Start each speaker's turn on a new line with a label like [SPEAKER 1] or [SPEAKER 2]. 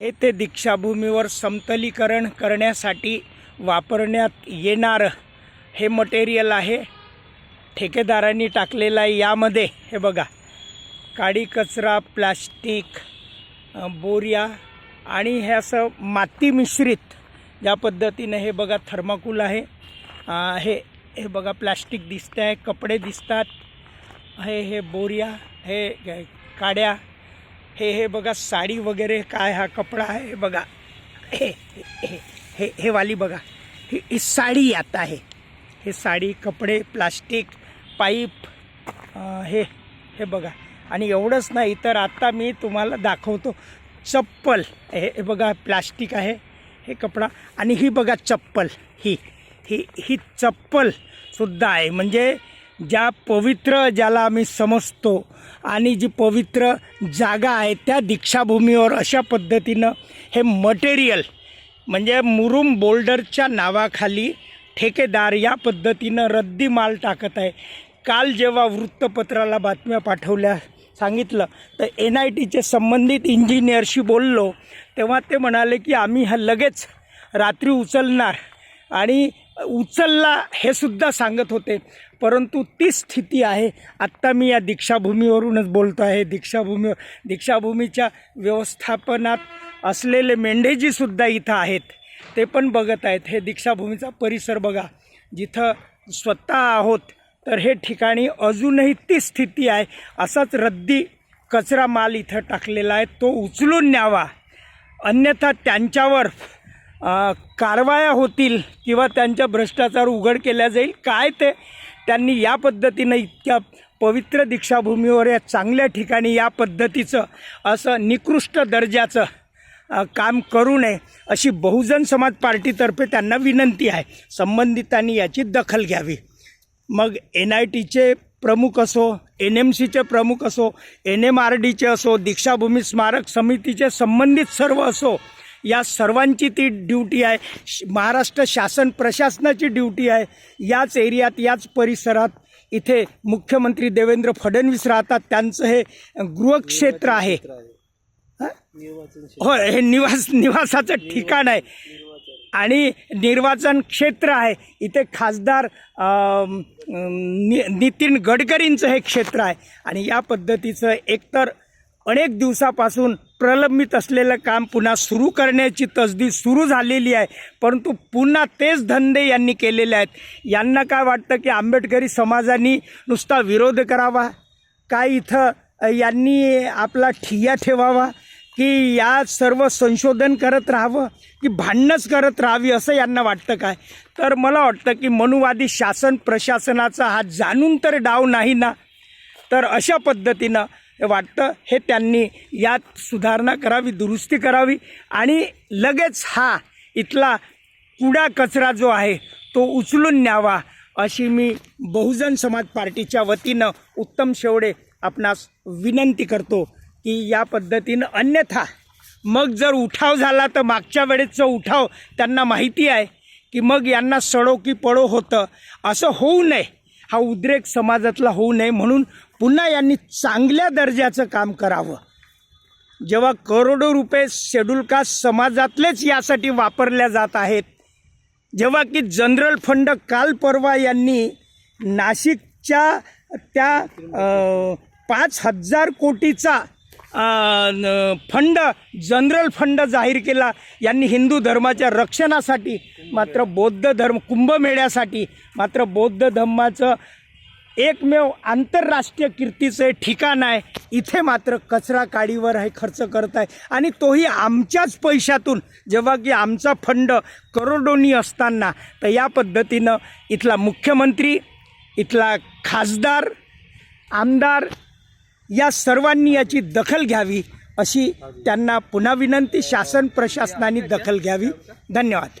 [SPEAKER 1] येथे दीक्षाभूमीवर समतलीकरण करण्यासाठी वापरण्यात येणारं हे मटेरियल आहे. ठेकेदारांनी टाकलेलं आहे. यामध्ये हे बघा काडी कचरा प्लास्टिक बोर्या आणि हे असं माती मिश्रित ज्या पद्धतीनं हे बघा थर्माकूल आहे. हे हे बघा प्लास्टिक दिसतं आहे कपडे दिसतात. हे हे बोर्या हे काड्या हे हे बघा साडी वगैरे काय हा कपडा आहे हे बघा. हे हे हे- हे हे वाली बघा. ही ही साडी आता आहे. हे साडी कपडे प्लास्टिक पाईप हे हे बघा. आणि एवढंच नाही तर आता मी तुम्हाला दाखवतो चप्पल. हे हे बघा प्लास्टिक आहे हे कपडा. आणि ही बघा चप्पल. ही ही ही चप्पल सुद्धा आहे. म्हणजे ज्या पवित्र ज्याला आम्ही समजतो आणि जी पवित्र जागा आहे त्या दीक्षाभूमीवर अशा पद्धतीनं हे मटेरियल म्हणजे मुरुम बोल्डरच्या नावाखाली ठेकेदार या पद्धतीनं रद्दी माल टाकत आहे. काल जेव्हा वृत्तपत्राला बातम्या पाठवल्या सांगितलं तर एन आय टीचे संबंधित इंजिनियरशी बोललो तेव्हा ते म्हणाले की आम्ही हा लगेच रात्री उचलणार. आणि उचलला हे सुद्धा सांगत होते. परंतु ती स्थिती आहे. आत्ता मी या दीक्षाभूमीवरूनच बोलतो आहे. दीक्षाभूमीवर दीक्षाभूमीच्या व्यवस्थापनात असलेले मेंढेजीसुद्धा इथं आहेत. ते पण बघत आहेत. हे दीक्षाभूमीचा परिसर बघा. जिथं स्वतः आहोत तर हे ठिकाणी अजूनही ती स्थिती आहे. असाच रद्दी कचरा माल इथं टाकलेला आहे. तो उचलून न्यावा. अन्यथा त्यांच्यावर कारवाया होतील किंवा त्यांच्या भ्रष्टाचार उघड केल्या जाईल. काय ते त्यांनी या पद्धतीनं इतक्या पवित्र दीक्षाभूमीवर या चांगल्या ठिकाणी या पद्धतीचं असं निकृष्ट दर्जाचं काम करू नये अशी बहुजन समाज पार्टीतर्फे त्यांना विनंती आहे. संबंधितांनी याची दखल घ्यावी. मग एन आय टीचे प्रमुख असो एन एम सीचे प्रमुख असो एन एम आर डीचे असो दीक्षाभूमी स्मारक समितीचे संबंधित सर्व असो या सर्वांची ती ड्युटी आहे. श- महाराष्ट्र शासन प्रशासनाची ड्युटी आहे. याच एरियात याच परिसरात इथे मुख्यमंत्री देवेंद्र फडणवीस राहतात. त्यांचं हे गृहक्षेत्र आहे. हो? होय हे निवास निवासाचं ठिकाण आहे. आणि निर्वाचन क्षेत्र आहे. इथे खासदार नि नितीन गडकरींचं हे क्षेत्र आहे. आणि या पद्धतीचं एकतर अनेक दिवसापासून प्रलंबित असलेलं काम पुन्हा सुरू करण्याची तसदी सुरू झालेली आहे. परंतु पुन्हा तेच धंदे यांनी केलेले आहेत. यांना काय वाटतं की आंबेडकरी समाजाने नुसता विरोध करावा? काय इथं यांनी आपला ठिय्या ठेवावा? की या सर्व संशोधन करत राहावं? की भांडणंच करत राहावी असं यांना वाटतं काय? तर मला वाटतं की मनुवादी शासन प्रशासनाचा हा जाणून तर डाव नाही ना? तर अशा पद्धतीनं वाटतं हे त्यांनी यात सुधारणा करावी दुरुस्ती करावी आणि लगेच हा इथला कुडा कचरा जो आहे तो उचलून न्यावा अशी मी बहुजन समाज पार्टीच्या वतीनं उत्तम शेवडे आपणास विनंती करतो की या पद्धतीनं अन्यथा मग जर उठाव झाला तर मागच्या वेळेचं उठाव त्यांना माहिती आहे की मग यांना सडो की पडो होतं. असं होऊ नये. हा उद्रेक समाजातला होऊ नये म्हणून पुन्हा यांनी चांगल्या दर्जाचं काम करावं. जेव्हा करोडो रुपये शेड्यूल कास्ट समाजातलेच यासाठी वापरल्या जात आहेत जेव्हा की जनरल फंड काल परवा यांनी नाशिकच्या त्या पाच हजार कोटीचा न- फंड जनरल फंड जाहीर केला. यांनी हिंदू धर्माच्या रक्षणासाठी मात्र बौद्ध धर्म कुंभमेळ्यासाठी मात्र बौद्ध धर्माचं एकमेव आंतरराष्ट्रीय कीर्तीचं हे ठिकाण आहे. इथे मात्र कचरा काडीवर हे खर्च करत आहे. आणि तोही आमच्याच पैशातून. जेव्हा की आमचा फंड करोडोनी असताना तर या पद्धतीनं इथला मुख्यमंत्री इथला खासदार आमदार या सर्वांनी याची दखल घ्यावी अशी त्यांना पुन्हा विनंती. शासन प्रशासनाने दखल घ्यावी. धन्यवाद.